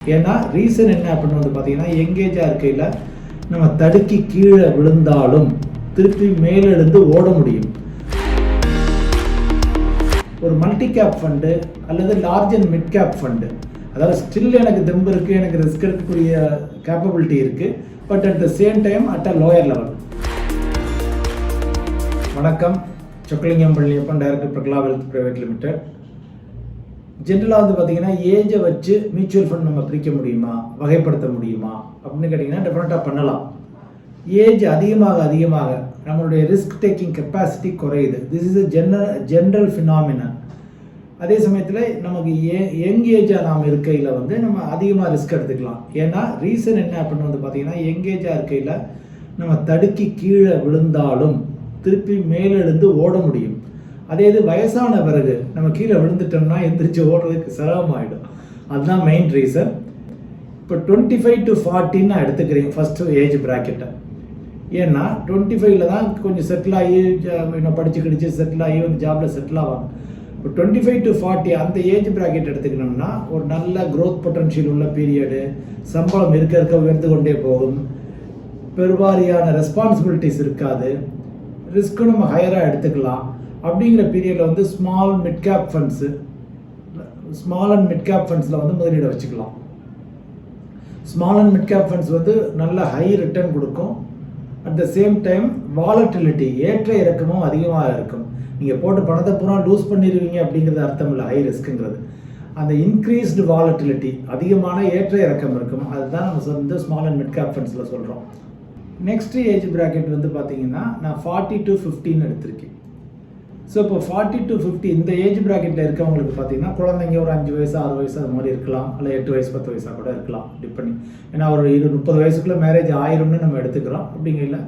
ஏன்னா ரீசன் என்ன அப்படின்னு வந்து பார்த்தீங்கன்னா எங்கேஜாக இருக்கையில் நம்ம தடுக்கி கீழே விழுந்தாலும் திருப்பி மேலெழுந்து ஓட முடியும். ஒரு மல்டி கேப் ஃபண்டு அல்லது large and mid cap fund அதாவது ஸ்டில் எனக்கு தெம்பு இருக்குது எனக்கு ரிஸ்க் எடுக்கக்கூடிய கேப்பபிலிட்டி இருக்குது but at the same time at a lower level வணக்கம். Chockalingam Palaniappan director Prakala wealth private limited ஜென்ரலாக வந்து பார்த்தீங்கன்னா ஏஜை வச்சு மியூச்சுவல் ஃபண்ட் நம்ம பிரிக்க முடியுமா? வகைப்படுத்த முடியுமா? அப்படின்னு கேட்டிங்கன்னா டெஃபினட்டாக பண்ணலாம். ஏஜ் அதிகமாக அதிகமாக நம்மளுடைய ரிஸ்க் டேக்கிங் கெப்பாசிட்டி குறையுது. This is a general general phenomenon அதே சமயத்தில் நமக்கு ஏ யங் ஏஜாக நாம் இருக்கையில் வந்து நம்ம அதிகமாக ரிஸ்க் எடுத்துக்கலாம். ஏன்னா ரீசன் என்ன அப்படின்னு வந்து பார்த்தீங்கன்னா யங் ஏஜாக இருக்கையில் நம்ம தடுக்கி கீழே விழுந்தாலும் திருப்பி மேலெழுந்து ஓட முடியும். அதே இது வயசான பிறகு நம்ம கீழே விழுந்துட்டோம்னா எந்திரிச்சு ஓடுறதுக்கு சிரமமாயிடும். அதுதான் மெயின் ரீசன் இப்போ டுவெண்ட்டி ஃபைவ் டு ஃபார்ட்டின்னு நான் எடுத்துக்கிறேன் ஃபஸ்ட்டு ஏஜ் ப்ராக்கெட்டை ஏன்னா டுவெண்ட்டி ஃபைவ்ல தான் கொஞ்சம் செட்டில் ஆகி இன்னும் படித்து கிடிச்சு செட்டில் ஆகி வந்து ஜாபில் செட்டில் ஆவாங்க. இப்போ டுவெண்ட்டி ஃபைவ் டு ஃபார்ட்டி அந்த ஏஜ் ப்ராக்கெட் எடுத்துக்கணும்னா ஒரு நல்ல க்ரோத் பொட்டன்ஷியல் உள்ள பீரியடு சம்பளம் இருக்க இருக்க உயர்ந்து கொண்டே போகும். பெருவாரியான ரெஸ்பான்சிபிலிட்டிஸ் இருக்காது. ரிஸ்க்கு நம்ம ஹையராக எடுத்துக்கலாம். அப்படிங்கிற பீரியடில் வந்து small mid cap funds small and mid cap ஃபண்ட்ஸில் வந்து முதலீடு வச்சுக்கலாம். Small and mid cap funds வந்து நல்ல ஹை ரிட்டர்ன் கொடுக்கும். At the same time volatility ஏற்ற இறக்கமும் அதிகமாக இருக்கும். நீங்கள் போட்ட பணத்தை பூரா லூஸ் பண்ணிடுவீங்க அப்படிங்கிறது அர்த்தம் இல்லை ஹை ரிஸ்க்குங்கிறது அந்த இன்க்ரீஸ்டு வாலட்டிலிட்டி அதிகமான ஏற்ற இறக்கம் இருக்கும். அதுதான் நம்ம வந்து ஸ்மால் அண்ட் மிட் கேப் ஃபண்ட்ஸில் சொல்கிறோம் நெக்ஸ்ட் ஏஜ் ப்ராக்கெட் வந்து பார்த்தீங்கன்னா நான் ஃபார்ட்டி டு ஃபிஃப்டின்னு எடுத்திருக்கேன். ஸோ இப்போ ஃபார்ட்டி டு ஃபிஃப்டி இந்த ஏஜ் ப்ராக்கெட்டில் இருக்கவங்களுக்கு பார்த்தீங்கன்னா குழந்தைங்க ஒரு அஞ்சு வயசு ஆறு வயசு அது மாதிரி இருக்கலாம். இல்லை எட்டு வயசு பத்து வயசாக கூட இருக்கலாம். டிப் பண்ணி. ஏன்னா ஒரு இரு முப்பது வயசுக்குள்ளே மேரேஜ் ஆயிரும்னு நம்ம எடுத்துக்கிறோம். அப்படிங்கல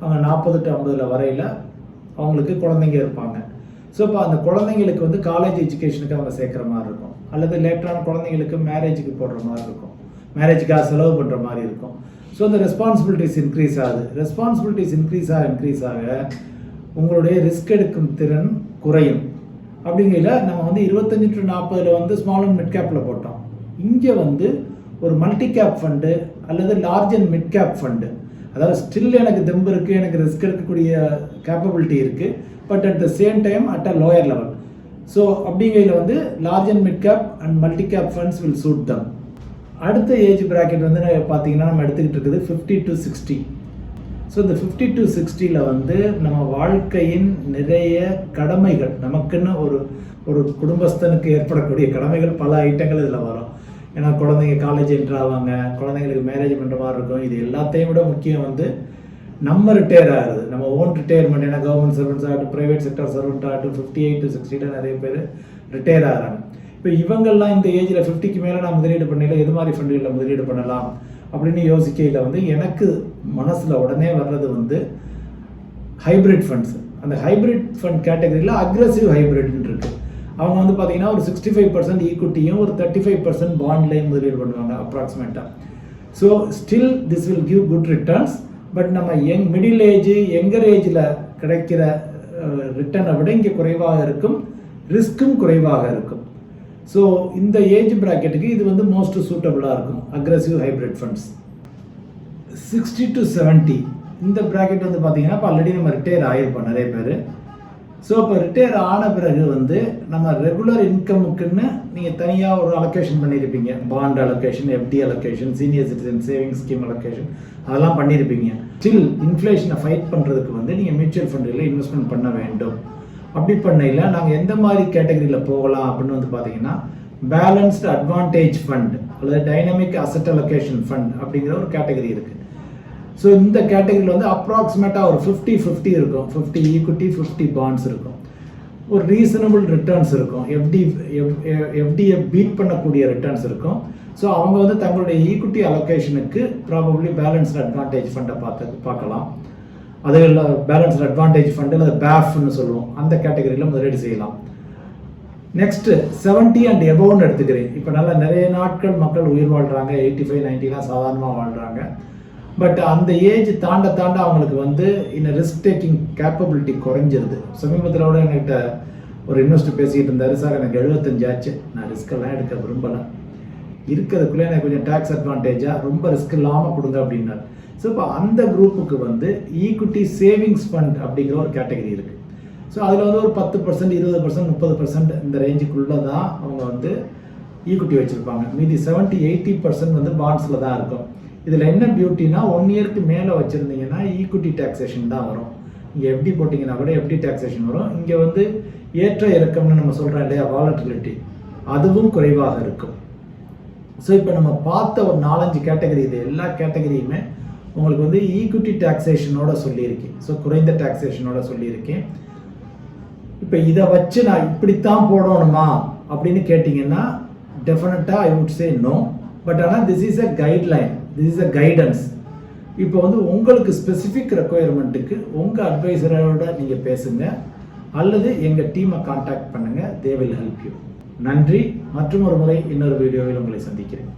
அவங்க நாற்பது டு ஐம்பதில் வரையில் அவங்களுக்கு குழந்தைங்க இருப்பாங்க. ஸோ இப்போ அந்த குழந்தைங்களுக்கு வந்து காலேஜ் எஜுகேஷனுக்கு அவங்க சேர்க்குற மாதிரி இருக்கும். அல்லது லேட்டரான குழந்தைங்களுக்கு மேரேஜுக்கு போடுற மாதிரி இருக்கும். மேரேஜுக்காக செலவு பண்ணுற மாதிரி இருக்கும். ஸோ அந்த ரெஸ்பான்சிபிலிட்டிஸ் இன்க்ரீஸ் ஆகுது. ரெஸ்பான்சிபிலிட்டிஸ் இன்க்ரீஸ் ஆக இன்க்ரீஸ் ஆக உங்களுடைய ரிஸ்க் எடுக்கும் திறன் குறையும். அப்படிங்கையில் நம்ம வந்து இருபத்தஞ்சி டு நாற்பதில் வந்து ஸ்மால் அண்ட் மிட் கேப்பில் போட்டோம். இங்கே வந்து ஒரு மல்டி கேப் ஃபண்டு அல்லது large and mid cap fund அதாவது ஸ்டில் எனக்கு தெம்பு இருக்குது எனக்கு ரிஸ்க் எடுக்கக்கூடிய கேப்பபிலிட்டி இருக்குது but at the same time at a lower level so அப்படிங்கையில் வந்து large and mid cap and multi cap funds will suit them அடுத்த ஏஜ் ப்ராக்கெட் வந்து பார்த்தீங்கன்னா நம்ம எடுத்துக்கிட்டு இருக்குது ஃபிஃப்டி டு சிக்ஸ்டி ஸோ இந்த ஃபிஃப்டி டு சிக்ஸ்டியில் வந்து நம்ம வாழ்க்கையின் நிறைய கடமைகள் நமக்குன்னு ஒரு ஒரு குடும்பஸ்தனுக்கு ஏற்படக்கூடிய கடமைகள் பல ஐட்டங்கள் இதில் வரும். ஏன்னா குழந்தைங்க காலேஜ் என்ட்ரு ஆவாங்க குழந்தைங்களுக்கு மேரேஜ் பண்ணுற மாதிரி இருக்கும். இது எல்லாத்தையும் விட முக்கியம் வந்து நம்ம ரிட்டையர் ஆகுது நம்ம ஓன் ரிட்டையர்மெண்ட் ஏன்னா கவர்மெண்ட் சர்வெண்ட்ஸ் ஆகட்டும் ப்ரைவேட் செக்டர் சர்வெண்ட் ஆகட்டும் ஃபிஃப்டி எயிட் டு சிக்ஸ்டியில் நிறைய பேர் ரிட்டையர் ஆகிறாங்க இப்போ இவங்கள்லாம் இந்த ஏஜில் ஃபிஃப்டிக்கு மேலே நான் முதலீடு பண்ணல எது மாதிரி ஃபண்டுகளில் முதலீடு பண்ணலாம் அப்படின்னு யோசிக்கையில் வந்து எனக்கு மனசில் உடனே வர்றது வந்து ஹைபிரிட் ஃபண்ட்ஸ் அந்த ஹைபிரிட் ஃபண்ட் கேட்டகரியில் அக்ரஸிவ் ஹைப்ரிட்னு இருக்கு. அவங்க வந்து பார்த்தீங்கன்னா ஒரு சிக்ஸ்டி ஃபைவ் பர்சன்ட் ஈக்குட்டியும் ஒரு தேர்ட்டி ஃபைவ் பர்சன்ட் பாண்ட்லையும் முதலீடு பண்ணுவாங்க அப்ராக்சிமேட்டாக so still this will give good returns but நம்ம யங் மிடில் ஏஜ் யங்கர் ஏஜில் கிடைக்கிற ரிட்டர்னை விட இங்கே குறைவாக இருக்கும் ரிஸ்க்கும் குறைவாக இருக்கும். ஸோ இந்த ஏஜ் ப்ராக்கெட்டுக்கு இது வந்து மோஸ்ட் சூட்டபுளாக இருக்கும். Aggressive hybrid funds sixty to 70 இந்த ப்ராக்கெட் வந்து பார்த்தீங்கன்னா இப்போ ஆல்ரெடி நம்ம ரிட்டையர் ஆகிருப்போம் நிறைய பேர். ஸோ இப்போ ரிட்டையர் ஆன பிறகு வந்து நம்ம ரெகுலர் இன்கமுக்குன்னு நீங்கள் தனியாக ஒரு அலொகேஷன் பண்ணியிருப்பீங்க bond allocation FD allocation senior citizen saving scheme allocation அதெல்லாம் பண்ணியிருப்பீங்க ஸ்டில் இன்ஃப்ளேஷனை ஃபைட் பண்ணுறதுக்கு வந்து நீங்கள் மியூச்சுவல் ஃபண்டில் இன்வெஸ்ட்மெண்ட் பண்ண வேண்டும். அப்படி பண்ணையில் நாங்கள் எந்த மாதிரி கேட்டகரியில் போகலாம் அப்படின்னு வந்து பார்த்தீங்கன்னா பேலன்ஸ்டு அட்வான்டேஜ் ஃபண்ட் அல்லது டைனமிக் அசட் அலொகேஷன் ஃபண்ட் அப்படிங்கிற ஒரு கேட்டகரி இருக்குது ஸோ இந்த கேட்டகரியில் வந்து அப்ராக்சிமேட்டாக ஒரு ஃபிஃப்டி ஃபிஃப்டி இருக்கும். ஃபிஃப்டி ஈக்விட்டி ஃபிஃப்டி பாண்ட்ஸ் இருக்கும். ஒரு ரீசனபிள் ரிட்டர்ன்ஸ் இருக்கும். எஃப்டி எஃப்டியை பீட் பண்ணக்கூடிய ரிட்டர்ன்ஸ் இருக்கும். ஸோ அவங்க வந்து தங்களுடைய ஈக்விட்டி அலொகேஷனுக்கு ப்ராபப்ளி பேலன்ஸ்டு அட்வான்டேஜ் ஃபண்டை பார்த்து பார்க்கலாம். அதே இல்லை பேலன்ஸ்டு அட்வான்டேஜ் ஃபண்டு அல்லது பேஃப்னு சொல்லுவோம். அந்த கேட்டகரியில் முதலீடு செய்யலாம். நெக்ஸ்ட்டு செவன்ட்டி அண்ட் எபோவ்னு எடுத்துக்கிறேன். இப்போ நல்லா நிறைய நாட்கள் மக்கள் உயிர் வாழ்கிறாங்க எயிட்டி ஃபைவ் நைன்ட்டிலாம் சாதாரணமாக வாழ்கிறாங்க பட் அந்த ஏஜ் தாண்ட தாண்ட அவங்களுக்கு வந்து இன்னும் ரிஸ்க் டேக்கிங் கேப்பபிலிட்டி குறைஞ்சிருது. சமீபத்தில் கூட என்கிட்ட ஒரு இன்வெஸ்டர் பேசிக்கிட்டு இருந்தார். சார் எனக்கு எழுபத்தஞ்சாச்சு நான் ரிஸ்க்கெல்லாம் எடுக்க விரும்பலை. இருக்கிறதுக்குள்ளே எனக்கு கொஞ்சம் டேக்ஸ் அட்வான்டேஜாக ரொம்ப ரிஸ்க் இல்லாமல் கொடுங்க அப்படின்னாரு. ஸோ இப்போ அந்த குரூப்புக்கு வந்து ஈக்விட்டி சேவிங்ஸ் ஃபண்ட் அப்படிங்கிற ஒரு கேட்டகரி இருக்குது ஸோ அதில் வந்து ஒரு பத்து பர்சன்ட் இருபது பர்சன்ட் முப்பது பர்சன்ட் இந்த ரேஞ்சுக்குள்ளே தான் அவங்க வந்து ஈக்விட்டி வச்சுருப்பாங்க. மீதி செவன்ட்டி எயிட்டி பர்சன்ட் வந்து பாண்ட்ஸில் தான் இருக்கும். இதில் என்ன பியூட்டினா ஒன் இயர்க்கு மேலே வச்சுருந்தீங்கன்னா ஈக்விட்டி டேக்ஸேஷன் தான் வரும். இங்கே எப்படி போட்டிங்கன்னா கூட எப்படி டேக்ஸேஷன் வரும். இங்கே வந்து ஏற்ற இறக்கம்னு நம்ம சொல்கிறோம் இல்லையா வாலட்டிலிட்டி அதுவும் குறைவாக இருக்கும். ஸோ இப்போ நம்ம பார்த்த ஒரு நாலஞ்சு கேட்டகரி இது எல்லா கேட்டகரியுமே உங்களுக்கு வந்து ஈக்விட்டி டேக்ஸேஷனோட சொல்லியிருக்கேன். ஸோ குறைந்த டேக்ஸேஷனோட சொல்லியிருக்கேன். இப்போ இதை வச்சு நான் இப்படித்தான் போடணுமா அப்படின்னு கேட்டிங்கன்னா டெஃபினட்டாக I would say no but ஆனால் this is a guideline this is a guidance இப்போ வந்து உங்களுக்கு ஸ்பெசிஃபிக் ரெக்குயர்மெண்ட்டுக்கு உங்கள் அட்வைசரோட நீங்கள் பேசுங்க. அல்லது எங்கள் டீமை காண்டாக்ட் பண்ணுங்கள் தே வில் ஹெல்ப் யூ நன்றி. மற்றும் ஒரு முறை இன்னொரு வீடியோவில் உங்களை சந்திக்கிறேன்.